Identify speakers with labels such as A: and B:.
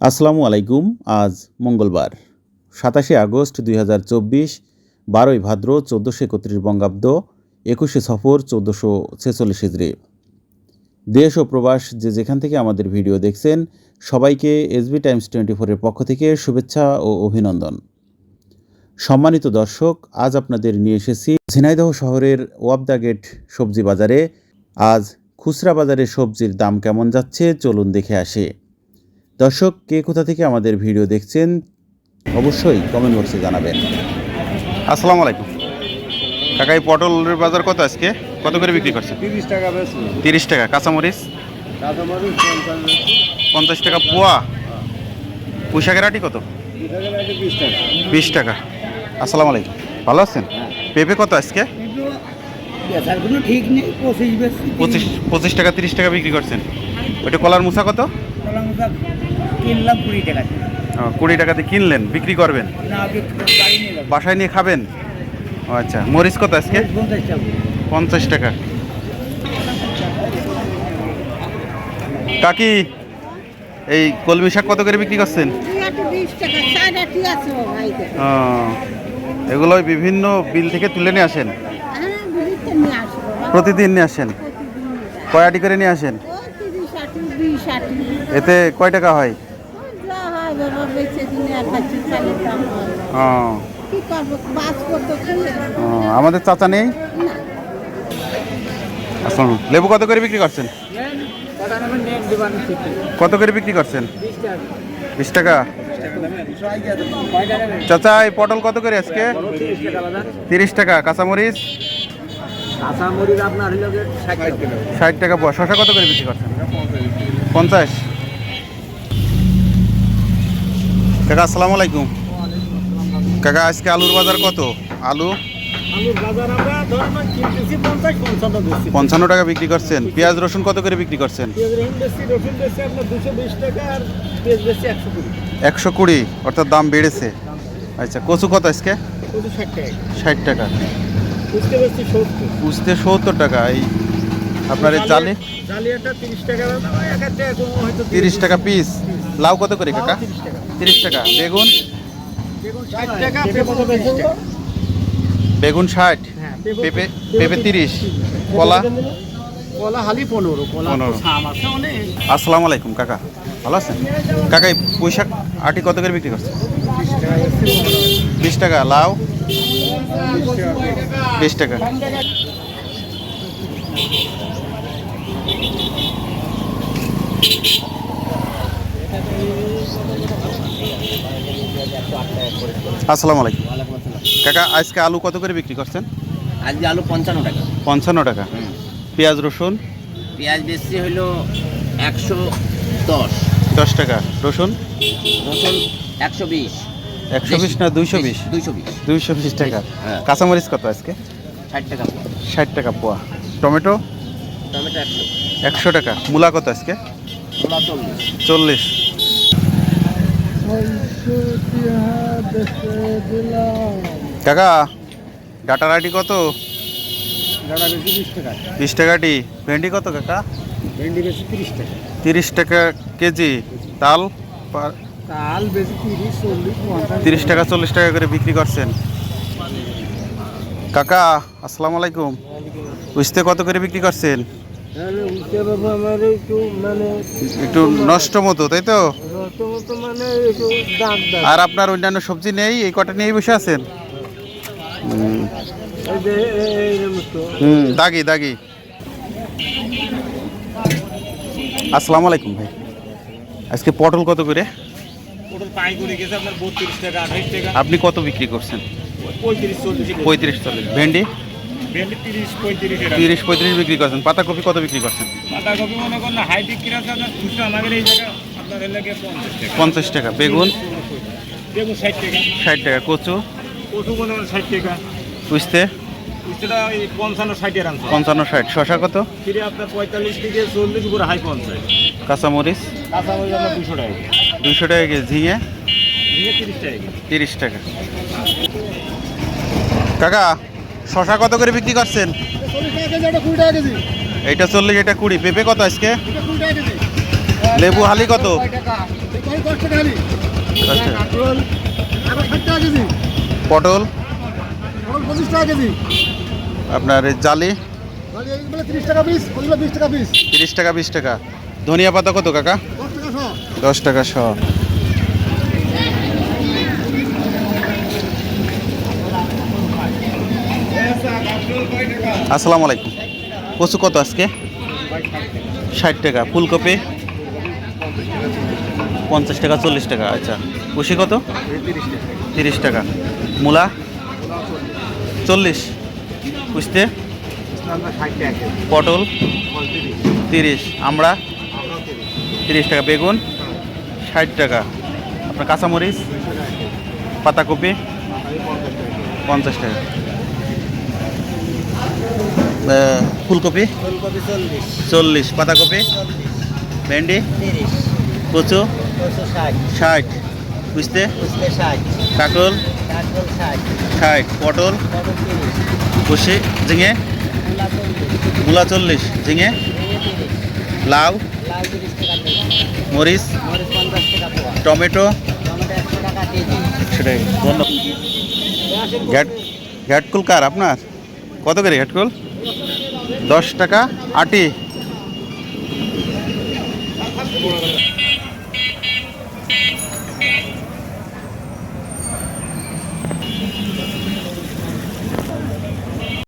A: আসসালামু আলাইকুম, আজ মঙ্গলবার, সাতাশে আগস্ট দুই হাজার চব্বিশ, বারোই ভাদ্র চোদ্দোশো একত্রিশ বঙ্গাব্দ, একুশে সফর চোদ্দোশো ছেচল্লিশ হিজড়ি। দেশ ও প্রবাস যে যেখান থেকে আমাদের ভিডিও দেখছেন, সবাইকে এসবি টাইমস টোয়েন্টি ফোরের পক্ষ থেকে শুভেচ্ছা ও অভিনন্দন। সম্মানিত দর্শক, আজ আপনাদের নিয়ে এসেছি ঝিনাইদহ শহরের ওয়াবদা গেট সবজি বাজারে। আজ খুচরা বাজারে সবজির দাম কেমন যাচ্ছে, চলুন দেখে আসে। দর্শক কে কোথা থেকে আমাদের ভিডিও দেখছেন অবশ্যই কমেন্ট বক্সে জানাবেন। আসসালামু আলাইকুম। কাকা এই পটলের বাজার কত আজকে? কত করে বিক্রি করছে
B: তিরিশ টাকা বেশি
A: তিরিশ টাকা। কাঁচামরিচ?
B: পঞ্চাশ
A: টাকা পোয়া? পুঁইশাকের আটি কত?
B: বিশ টাকা।
A: আসসালামু আলাইকুম। ভালো আছেন? পেঁপে কত আজকে?
B: পঁচিশ
A: পঁচিশ টাকা তিরিশ টাকা বিক্রি করছেন। ওইটা কলার মুসা কত?
B: কলাম কিনলাম কুড়ি টাকা
A: ও, কুড়ি টাকাতে কিনলেন বিক্রি করবেন?
B: না
A: বাসায় নিয়ে খাবেন? ও আচ্ছা মরিচ কত আজকে?
B: পঞ্চাশ টাকা।
A: কাকি এই কলমি শাক কত করে বিক্রি করছেন? এগুলো বিভিন্ন বিল থেকে তুলে নিয়ে আসেন?
C: হ্যাঁ
A: প্রতিদিন নিয়ে আসেন?
C: প্রতিদিন নিয়ে যায়।
A: কয় আটি করে নিয়ে আসেন
C: ও তিরিশ আটি বিশ আটি
A: এতে কয় টাকা হয়? আমাদের চাচা নেই? আসুন লেবু কত করে বিক্রি করছেন? কত করে বিক্রি করছেন?
B: বিশ টাকা।
A: চাচা এই পটল কত করে আজকে?
B: তিরিশ টাকা।
A: কাঁচামরিচ?
B: কাঁচামরিচ আপনার হলো ষাট টাকা।
A: পোয়া শশা কত করে বিক্রি করছেন? পঞ্চাশ। কাকা আসসালামু আলাইকুম। কাকা আজকে আলুর বাজার কত? আলু?
B: পঞ্চান্ন
A: টাকা বিক্রি করছেন। পেঁয়াজ রসুন কত করে বিক্রি করছেন?
B: একশো কুড়ি।
A: অর্থাৎ দাম বেড়েছে। আচ্ছা কচু কত আজকে?
B: ষাট টাকা।
A: ষাট টাকা।
B: পারছি সত্তর।
A: টাকা এই আপনার জালি?
B: তিরিশ টাকা
A: পিস লাউ কত করে কাকা?
B: তিরিশ টাকা।
A: বেগুন?
B: বেগুন ষাট পেঁপে হ্যাঁ
A: পেঁপে পেঁপে তিরিশ। কলা?
B: কলা হালি পনেরো
A: পনেরো। আসসালামু আলাইকুম কাকা। ভালো আছেন? কাকা এই পুঁইশাক আটি কত করে বিক্রি করছে বিশ টাকা। লাউ? বিশ টাকা। আসসালামু আলাইকুম। কাকা আজকে আলু কত করে বিক্রি করছেন?
D: আজকে আলু পঞ্চান্ন টাকা।
A: পঞ্চান্ন টাকা। পেঁয়াজ রসুন?
D: পেঁয়াজ বেশি হইল একশো দশ।
A: দশ টাকা। রসুন?
D: রসুন একশো বিশ।
A: একশো বিশ না দুইশো বিশ?
D: দুইশো বিশ।
A: দুইশো বিশ টাকা।
D: হ্যাঁ।
A: কাঁচামরিচ কত আজকে?
D: ষাট টাকা
A: ষাট টাকা পোয়া। টমেটো?
D: টমেটো একশো।
A: একশো টাকা। মূলা কত আজকে?
D: চল্লিশ।
A: কাকা ডাটার আটি কত
B: বিশ টাকা।
A: বিশ টাকাটি। ভেন্ডি কত কাকা?
B: ভেন্ডি বেশি তিরিশ টাকা।
A: তিরিশ টাকা কেজি। তাল?
B: তিরিশ
A: টাকা চল্লিশ টাকা করে বিক্রি করছেন। কাকা আসসালামু আলাইকুম। উস্তে কত করে বিক্রি করছেন?
B: একটু মানে
A: একটু নষ্ট মতো তাই তো?
B: মানে
A: আর আপনার অন্যান্য সবজি নেই? এই কটা নিয়েই বসে আছেন? হুম দাগি দাগি। আসসালামু আলাইকুম ভাই। আজকে পটল কত করে?
B: ওটা পাই করে গেছে আপনার বত্রিশ টাকা আঠাইশ টাকা।
A: আপনি কত বিক্রি করছেন?
B: পঁয়ত্রিশ চল্লিশ
A: পঁয়ত্রিশ চল্লিশ। ভেন্ডি?
B: ভেন্ডি তিরিশ পঁয়ত্রিশ
A: তিরিশ পঁয়ত্রিশ বিক্রি করছেন। পাতাকপি কত বিক্রি করছেন?
B: মনে করেন হাই বিক্রি আছে আপনার খুচরা আমাদের এই জায়গা আপনার এলাকায় পঞ্চাশ টাকা।
A: পঞ্চাশ টাকা। বেগুন?
B: বেগুন ষাট টাকা।
A: ষাট টাকা। কচু?
B: কচু মনে করেন ষাট টাকা। পঞ্চান্ন
A: ষাট। শশা কত?
B: আপনার পঁয়তাল্লিশ থেকে চল্লিশ উপরে হাই পঞ্চাশ।
A: কাঁচামরিচ?
B: কাঁচামরিচ আপনার দুশো টাকা।
A: দুশো টাকা কেজি ঝিঙে?
B: তিরিশ টাকা
A: কাকা শশা কত করে বিক্রি করছেন? এইটা চল্লিশ এটা কুড়ি। পেঁপে কত আজকে?
B: এটা
A: লেবু হালি কত? পটল? আপনার জালি?
E: তিরিশ টাকা বিশ টাকা।
A: ধনিয়া পাতা কত কাকা?
E: দশ টাকা সহ।
A: আসসালামু আলাইকুম। কচু কত আজকে? ষাট টাকা। ফুলকপি? পঞ্চাশ টাকা, চল্লিশ টাকা। আচ্ছা। কুশি কত? তিরিশ টাকা। মূলা? চল্লিশ। কুশতে? পটল? তিরিশ। আমরা? তিরিশ টাকা। বেগুন? ষাট টাকা। আপনার কাঁচামরিচ পাতাকপি পঞ্চাশ টাকা। ফুলকপি
F: চল্লিশ।
A: পাতাকপি ভেন্ডি কচু
F: ষাট।
A: বুঝতে? কাকল
F: ষাট।
A: পটল কুশি ঝিঙে
F: মূলা চল্লিশ।
A: ঝিঙে লাউ মরিচ টমেটো সেটাই ঘ্যাটকুল কার আপনার? কত করে ঘ্যাটকুল? দশ টাকা আটি।